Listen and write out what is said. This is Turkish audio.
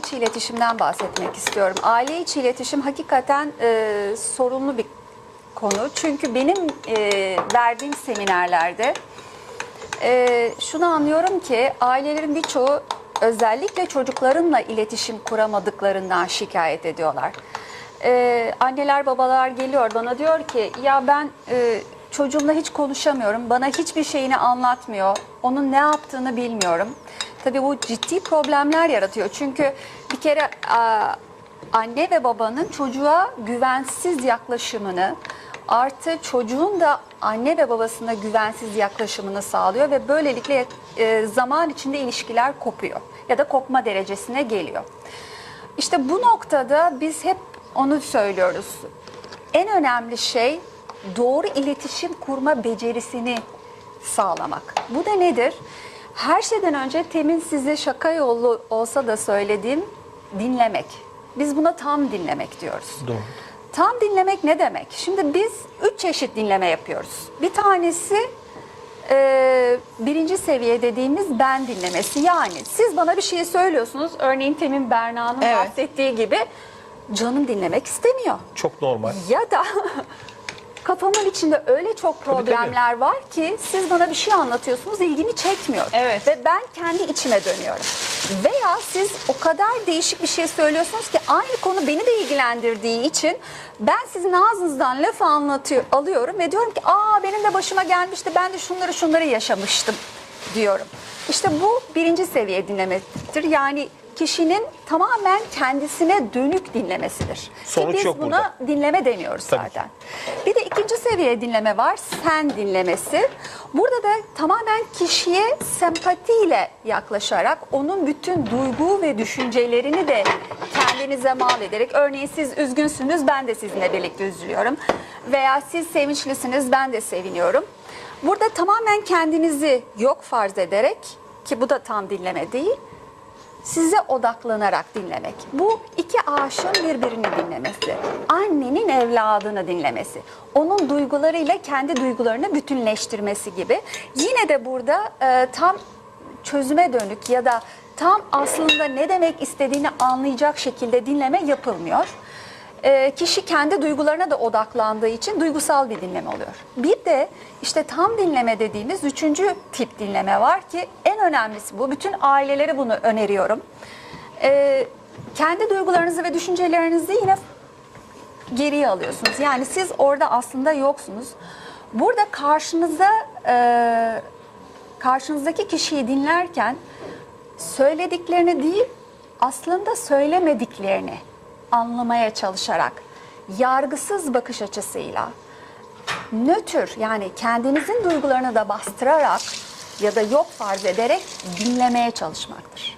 içi iletişimden bahsetmek istiyorum. Aile içi iletişim hakikaten e, sorunlu bir konu. Çünkü benim e, verdiğim seminerlerde e, şunu anlıyorum ki ailelerin birçoğu özellikle çocuklarınla iletişim kuramadıklarından şikayet ediyorlar. E, anneler babalar geliyor bana diyor ki ya ben e, çocuğumla hiç konuşamıyorum. Bana hiçbir şeyini anlatmıyor. Onun ne yaptığını bilmiyorum. Tabii bu ciddi problemler yaratıyor. Çünkü bir kere a, anne ve babanın çocuğa güvensiz yaklaşımını artı çocuğun da anne ve babasına güvensiz yaklaşımını sağlıyor ve böylelikle e, zaman içinde ilişkiler kopuyor ya da kopma derecesine geliyor. İşte bu noktada biz hep onu söylüyoruz. En önemli şey doğru iletişim kurma becerisini sağlamak. Bu da nedir? Her şeyden önce temin size şaka yolu olsa da söylediğim dinlemek. Biz buna tam dinlemek diyoruz. Doğru. Tam dinlemek ne demek? Şimdi biz üç çeşit dinleme yapıyoruz. Bir tanesi e, birinci seviye dediğimiz ben dinlemesi. Yani siz bana bir şey söylüyorsunuz. Örneğin Temin Berna'nın Evet. bahsettiği gibi canım dinlemek istemiyor. Çok normal. Ya da kafamın içinde öyle çok tabii. problemler var ki siz bana bir şey anlatıyorsunuz ilgimi çekmiyor. Evet. Ve ben kendi içime dönüyorum. Veya siz o kadar değişik bir şey söylüyorsunuz ki aynı konu beni de ilgilendirdiği için ben sizin ağzınızdan lafı anlatıyor, alıyorum ve diyorum ki aa benim de başıma gelmişti ben de şunları şunları yaşamıştım diyorum. İşte bu birinci seviye dinlemedir. Yani kişinin tamamen kendisine dönük dinlemesidir. Ki Sonuç biz yok buna burada. dinleme demiyoruz Tabii zaten. Bir de ikinci seviye dinleme var, sen dinlemesi. Burada da tamamen kişiye sempatiyle yaklaşarak onun bütün duygu ve düşüncelerini de kendinize mal ederek örneğin siz üzgünsünüz ben de sizinle birlikte üzülüyorum veya siz sevinçlisiniz ben de seviniyorum. Burada tamamen kendinizi yok farz ederek ki bu da tam dinleme değil size odaklanarak dinlemek. Bu iki aşığın birbirini dinlemesi. Annenin evladını dinlemesi. Onun duygularıyla kendi duygularını bütünleştirmesi gibi. Yine de burada e, tam çözüme dönük ya da tam aslında ne demek istediğini anlayacak şekilde dinleme yapılmıyor. E, kişi kendi duygularına da odaklandığı için duygusal bir dinleme oluyor. Bir de işte tam dinleme dediğimiz üçüncü tip dinleme var ki en önemlisi bu. Bütün ailelere bunu öneriyorum. E, kendi duygularınızı ve düşüncelerinizi yine geriye alıyorsunuz. Yani siz orada aslında yoksunuz. Burada karşınıza e, karşınızdaki kişiyi dinlerken söylediklerini değil aslında söylemediklerini anlamaya çalışarak yargısız bakış açısıyla nötr yani kendinizin duygularını da bastırarak ya da yok farz ederek dinlemeye çalışmaktır.